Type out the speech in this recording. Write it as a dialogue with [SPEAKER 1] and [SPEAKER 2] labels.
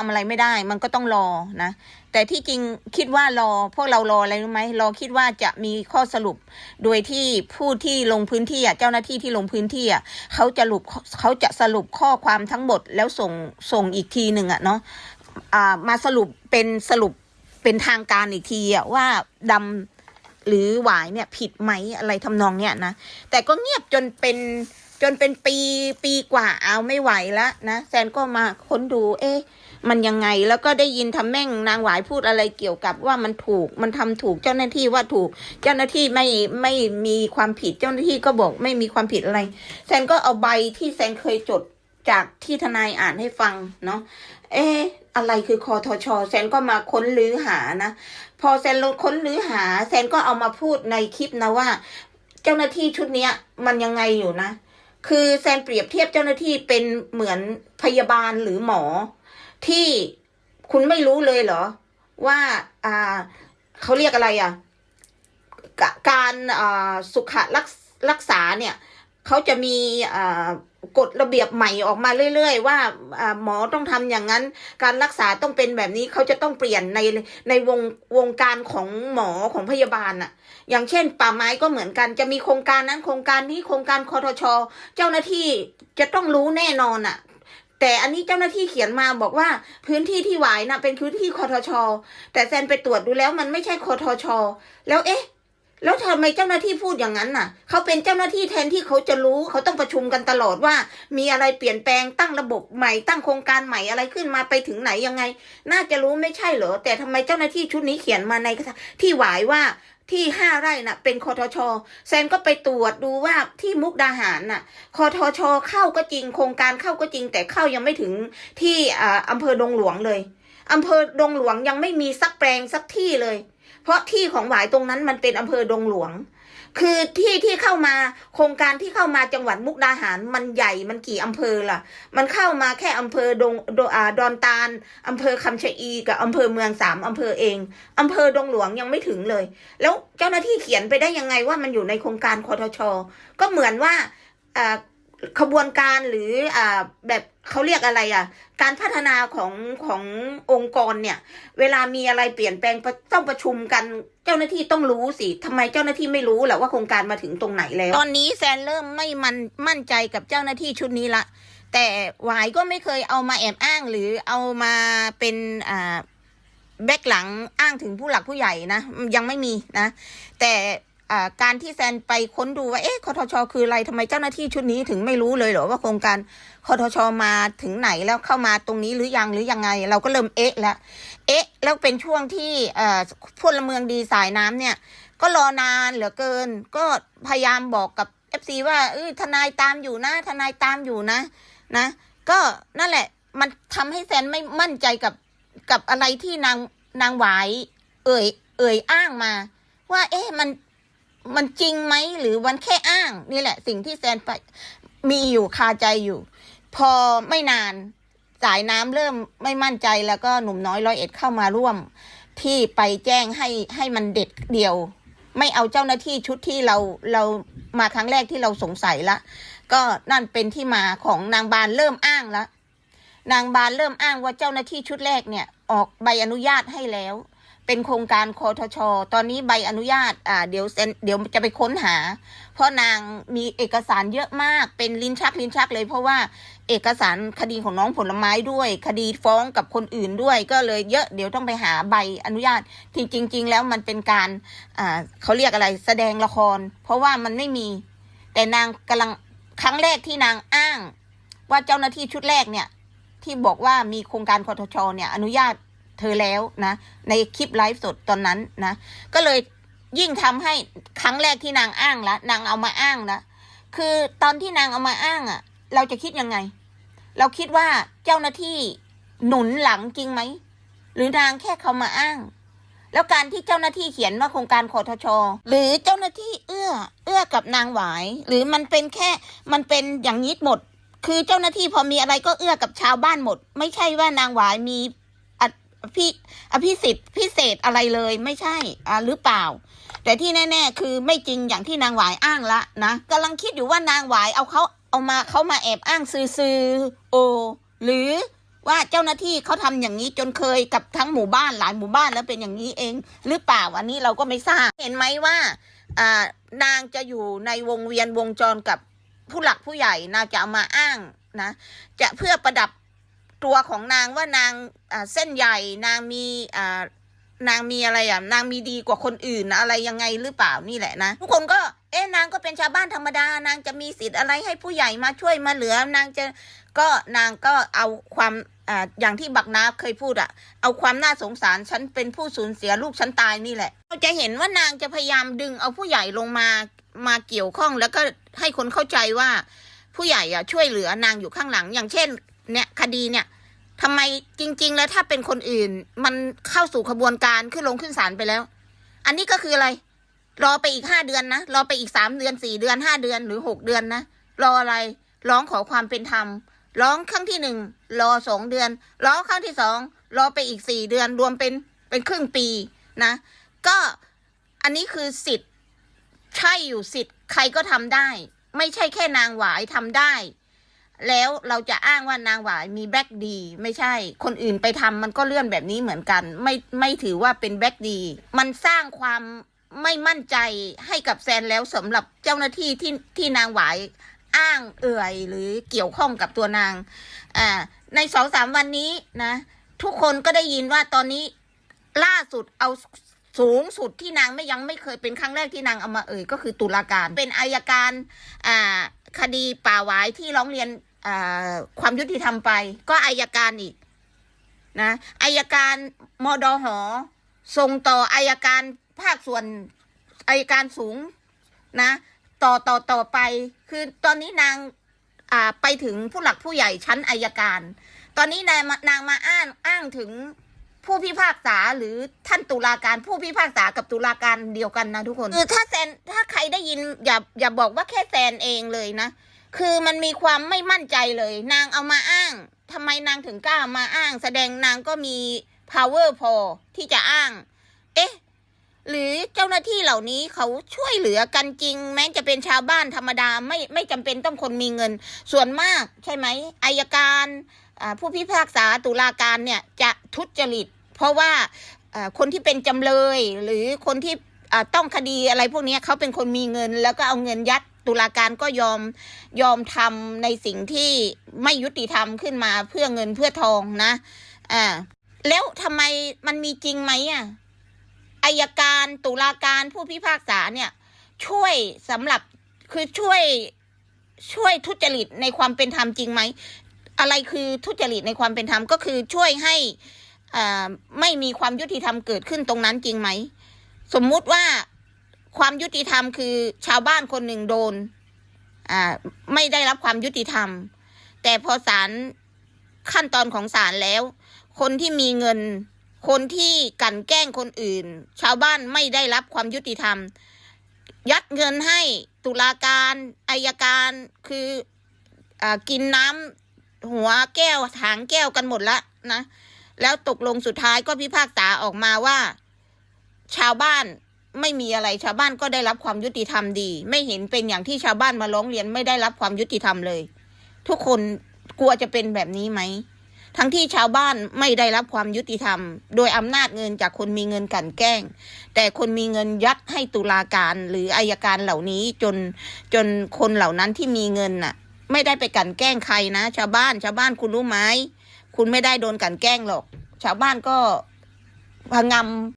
[SPEAKER 1] ทำอะไรไม่ได้มันก็ต้องรอนะ แต่ที่จริงคิดว่ารอพวกเรารออะไรรู้ไหมรอคิดว่าจะมีข้อสรุป โดยที่ผู้ที่ลงพื้นที่อะเจ้าหน้าที่ที่ลงพื้นที่อะเขาจะสรุปเขาจะสรุปข้อความทั้งหมดแล้วส่งส่งอีกทีหนึ่งอะเนาะอ่ามาสรุปเป็นสรุปเป็นทางการอีกทีอะว่าดำหรือหวายเนี่ยผิดไหมอะไรทำนองเนี้ยนะแต่ก็เงียบจนเป็นจนเป็นปีปีกว่าเอาไม่ไหวแล้วนะแซนก็มาค้นดูเอ๊ะ มันยังไงแล้วก็ได้ยินทำแม่งนางหวายพูดอะไรเกี่ยวกับว่ามันถูกมันทำถูกเจ้าหน้าที่ว่าถูก เจ้าหน้าที่ไม่ไม่มีความผิดเจ้าหน้าที่ก็บอกไม่มีความผิดอะไรแซนก็เอาใบที่แซนเคยจดจากที่ทนายอ่านให้ฟังเนาะเอ๊ะอะไรคือคอทชแซนก็มาค้นลื้อหานะ พอแซนลงค้นลื้อหาแซนก็เอามาพูดในคลิปนะว่า เจ้าหน้าที่ชุดเนี้ย มันยังไงอยู่นะ คือแซนเปรียบเทียบเจ้าหน้าที่เป็นเหมือนพยาบาลหรือหมอ ที่คุณไม่รู้เลยเหรอ ว่าอ่าเขาเรียกอะไรอะกะการอ่าสุขรักรักษาเนี่ยเขาจะมีอ่ากฎระเบียบใหม่ออกมาเรื่อย ๆ ว่าอ่าหมอต้องทำอย่างนั้น การรักษาต้องเป็นแบบนี้เขาจะต้องเปลี่ยนในในวงวงการของหมอของพยาบาลอะอย่างเช่น ป่าไม้ก็เหมือนกันจะมีโครงการนั้นโครงการนี้โครงการคอทช เจ้าหน้าที่จะต้องรู้แน่นอนอะ แต่อันนี้เจ้าหน้าที่เขียนมาบอกว่าพื้นที่ที่หวายนะเป็นพื้นที่คอทช แต่แซนไปตรวจดูแล้วมันไม่ใช่คอทช แล้วเอ๊ะ แล้วทำไมเจ้าหน้าที่พูดอย่างนั้นน่ะ เขาเป็นเจ้าหน้าที่แทนที่เขาจะรู้ เขาต้องประชุมกันตลอดว่า มีอะไรเปลี่ยนแปลงตั้งระบบใหม่ตั้งโครงการใหม่อะไรขึ้นมาไปถึงไหนยังไง น่าจะรู้ไม่ใช่เหรอแต่ทำไมเจ้าหน้าที่ชุดนี้เขียนมาในที่หวายว่า ที่ห้าไร่น่ะ เป็นคอทชแซนก็ไปตรวจดูว่าที่มุกดาหารน่ะคอทชเข้าก็จริงโครงการเข้าก็จริง แต่เข้ายังไม่ถึงที่อ่าอำเภอดงหลวงเลยอำเภอดงหลวงยังไม่มีสักแปลงสักที่เลย เพราะที่ของหวายตรงนั้นมันเป็นอำเภอดงหลวง คือที่ที่เข้ามาโครงการที่เข้ามาจังหวัดมุกดาหารมันใหญ่มันกี่อำเภอล่ะ มันเข้ามาแค่อำเภอดงดอ่าดอนตาลอำเภอคำชะอีกับอำเภอเมืองสามอำเภอเองอำเภอดงหลวงยังไม่ถึงเลย แล้วเจ้าหน้าที่เขียนไปได้ยังไงว่ามันอยู่ในโครงการคอทช ก็เหมือนว่าอ่า ขบวนการหรืออ่าแบบเขาเรียกอะไรอะ การพัฒนาของขององค์กรเนี่ย เวลามีอะไรเปลี่ยนแปลงต้องประชุมกันเจ้าหน้าที่ต้องรู้สิทำไมเจ้าหน้าที่ไม่รู้แหละว่าโครงการมาถึงตรงไหนแล้ว ตอนนี้แซนเริ่มไม่มันมั่นใจกับเจ้าหน้าที่ชุดนี้ละ แต่หวายก็ไม่เคยเอามาแอบอ้างหรือเอามาเป็นอ่าแบกหลังอ้างถึงผู้หลักผู้ใหญ่นะยังไม่มีนะ แต่ การที่แซนไปค้นดูว่าเอ๊ะคอทช คืออะไรทำไมเจ้าหน้าที่ชุดนี้ถึงไม่รู้เลยเหรอว่าโครงการคอทช มาถึงไหนแล้วเข้ามาตรงนี้หรือยังหรือยังไง เราก็เริ่มเอ๊ะแล้วเอ๊ะ แล้วเป็นช่วงที่พลเมืองดีสายน้ำเนี่ย ก็รอนานเหลือเกิน ก็พยายามบอกกับเอฟซีว่าเออทนายตามอยู่นะ ทนายตามอยู่นะนะ ก็นั่นแหละมันทำให้แซนไม่มั่นใจกับกับอะไรที่นางนางหวายเอ่ยเอ่ยอ้างมา ว่าเอ๊ะมัน มันจริงไหมหรือมันแค่อ้าง นี่แหละ สิ่งที่แซนไปมีอยู่คาใจอยู่ พอไม่นานสายน้ำเริ่มไม่มั่นใจแล้วก็หนุ่มน้อยร้อยเอ็ดเข้ามาร่วม ที่ไปแจ้งให้ให้มันเด็ดเดียว ไม่เอาเจ้าหน้าที่ชุดที่เราเรามาครั้งแรกที่เราสงสัยละ ก็นั่นเป็นที่มาของนางบานเริ่มอ้างละนางบานเริ่มอ้างว่าเจ้าหน้าที่ชุดแรกเนี่ย ออกใบอนุญาตให้แล้ว เป็นโครงการคอทช ตอนนี้ใบอนุญาตอ่าเดี๋ยวเซ็นเดี๋ยวจะไปค้นหา เพราะนางมีเอกสารเยอะมากเป็นลิ้นชักลิ้นชักเลย เพราะว่าเอกสารคดีของน้องผลไม้ด้วย คดีฟ้องกับคนอื่นด้วย ก็เลยเยอะเดี๋ยวต้องไปหาใบอนุญาตที่จริง ๆ แล้วมันเป็นการอ่าเขาเรียกอะไรแสดงละคร เพราะว่ามันไม่มี แต่นางกำลังครั้งแรกที่นางอ้าง ว่าเจ้าหน้าที่ชุดแรกเนี่ยที่บอกว่ามีโครงการคอทชเนี่ยอนุญาต เธอแล้วนะ ในคลิปไลฟ์สดตอนนั้นนะ ก็เลยยิ่งทำให้ครั้งแรกที่นางอ้างละนางเอามาอ้างละคือตอนที่นางเอามาอ้างอะ่ะ เราจะคิดยังไง เราคิดว่าเจ้าหน้าที่หนุนหลังจริงไหมหรือนางแค่เขามาอ้าง แล้วการที่เจ้าหน้าที่เขียนว่าโครงการคอทช หรือเจ้าหน้าที่เอื้อ เอื้อกับนางหวาย หรือมันเป็นแค่มันเป็นอย่างนี้หมด คือเจ้าหน้าที่พอมีอะไรก็เอื้อกับชาวบ้านหมด ไม่ใช่ว่านางหวายมี อภิอภิสิทธิ์พิเศษอะไรเลยไม่ใช่อ่าหรือเปล่า แต่ที่แน่ ๆ คือไม่จริงอย่างที่นางหวายอ้างละนะกำลังคิดอยู่ว่านางหวายเอาเขาเอามาเขามาแอบอ้างซื้อๆโอ หรือว่าเจ้าหน้าที่เขาทำอย่างนี้จนเคยกับทั้งหมู่บ้านหลายหมู่บ้านแล้วเป็นอย่างนี้เอง หรือเปล่าอันนี้เราก็ไม่ทราบเห็นไหมว่าอ่านางจะอยู่ในวงเวียนวงจรกับผู้หลักผู้ใหญ่นางจะเอามาอ้างนะ จะเพื่อประดับ ตัวของนางว่านางเส้นใหญ่นางมีนางมีอะไรอะนางมีดีกว่าคนอื่นอะไรยังไงหรือเปล่านี่แหละนะ ทุกคนก็เอ๊ะนางก็เป็นชาวบ้านธรรมดา นางจะมีสิทธิ์อะไรให้ผู้ใหญ่มาช่วยมาเหลือนางจะก็นางก็เอาความอ่าอย่างที่บักนาเคยพูดอะเอาความน่าสงสารฉันเป็นผู้สูญเสียลูกฉันตายนี่แหละเราจะเห็นว่านางจะพยายามดึงเอาผู้ใหญ่ลงมามาเกี่ยวข้องแล้วก็ให้คนเข้าใจว่าผู้ใหญ่อะช่วยเหลือนางอยู่ข้างหลัง อย่างเช่นเนี่ยคดีเนี่ย ทำไมจริง ๆ แล้วถ้าเป็นคนอื่น มันเข้าสู่ขบวนการขึ้นลงขึ้นศาลไปแล้ว อันนี้ก็คืออะไร รอไปอีกห้าเดือนนะรอไปอีกสามเดือนสี่เดือนห้าเดือนหรือหกเดือนนะรออะไรร้องขอความเป็นธรรมร้องครั้งที่หนึ่งรอสองเดือน ร้องครั้งที่สองรอไปอีกสี่เดือนรวมเป็นเป็นครึ่งปีนะ ก็อันนี้คือสิทธิ์ ใช่อยู่สิทธิ์ ใครก็ทำได้ ไม่ใช่แค่นางหวายทำได้ แล้วเราจะอ้างว่านางหวายมีแบ็กดี ไม่ใช่ คนอื่นไปทำมันก็เลื่อนแบบนี้เหมือนกัน ไม่ไม่ถือว่าเป็นแบ็กดี มันสร้างความไม่มั่นใจให้กับแซนแล้วสำหรับเจ้าหน้าที่ที่ที่นางหวายอ้างเอ่ยหรือเกี่ยวข้องกับตัวนางอ่าในสองสามวันนี้นะ ทุกคนก็ได้ยินว่าตอนนี้ล่าสุดเอาสูงสุดที่นางไม่ยังไม่เคยเป็นครั้งแรกที่นางเอามาเอ่ยก็คือตุลาการเป็นอายการอ่า คดีป่าหวายที่ร้องเรียนความยุติธรรมไป ก็อายการอีกนะอายการมดหอส่งต่ออายการภาคส่วนอายการสูงนะ ต่อต่อต่อไป คือตอนนี้นางไปถึงผู้หลักผู้ใหญ่ชั้นอายการ ตอนนี้นายมานางมาอ้างอ้างถึง ผู้พิพากษาหรือท่านตุลาการผู้พิพากษากับตุลาการเดียวกันนะทุกคนคือถ้าแซนถ้าใครได้ยินอย่าอย่าบอกว่าแค่แซนเองเลยนะ คือมันมีความไม่มั่นใจเลย นางเอามาอ้างทำไมนางถึงกล้าามาอ้าง แสดงนางก็มี power พอที่จะอ้าง เอ๊ะหรือเจ้าหน้าที่เหล่านี้เขาช่วยเหลือกันจริง แม้จะเป็นชาวบ้านธรรมดาไม่ไม่จำเป็นต้องคนมีเงิน ส่วนมากใช่ไหมอายการผู้พิพากษาตุลาการเนี่ยจะทุจริต เพราะว่าคนที่เป็นจำเลย หรือคนที่ต้องคดีอะไรพวกนี้เขาเป็นคนมีเงิน แล้วก็เอาเงินยัดตุลาการก็ยอมยอมทำในสิ่งที่ไม่ยุติธรรมขึ้นมาเพื่อเงินเพื่อทองนะอ่าแล้วทำไมมันมีจริงไหมอะอายการตุลาการผู้พิพากษาเนี่ย ช่วยสำหรับคือช่วยช่วยทุจริตในความเป็นธรรมจริงไหมอะไรคือทุจริตในความเป็นธรรมก็คือช่วยให้ ไม่มีความยุติธรรมเกิดขึ้นตรงนั้นจริงไหม สมมุติว่าความยุติธรรมคือชาวบ้านคนหนึ่งโดนไม่ได้รับความยุติธรรม แต่พอศาลขั้นตอนของศาลแล้ว คนที่มีเงิน คนที่กันแกล้งคนอื่น ชาวบ้านไม่ได้รับความยุติธรรม ยัดเงินให้ตุลาการอายการคืออกินน้ำหัวแก้วถางแก้วกันหมดละนะ แล้วตกลงสุดท้ายก็พิพากษาออกมาว่า ชาวบ้านไม่มีอะไรชาวบ้านก็ได้รับความยุติธรรมดี ไม่เห็นเป็นอย่างที่ชาวบ้านมาร้องเรียนไม่ได้รับความยุติธรรมเลย ทุกคนกลัวจะเป็นแบบนี้ไหมทั้งที่ชาวบ้านไม่ได้รับความยุติธรรม โดยอำนาจเงินจากคนมีเงินกันแกล้ง แต่คนมีเงินยัดให้ตุลาการหรืออายการเหล่านี้จนจนคนเหล่านั้นที่มีเงินน่ะ ไม่ได้ไปกันแกล้งใครนะ ชาวบ้านชาวบ้านคุณรู้ไหม คุณไม่ได้โดนกันแกล้งหรอก ชาวบ้านก็พะงำ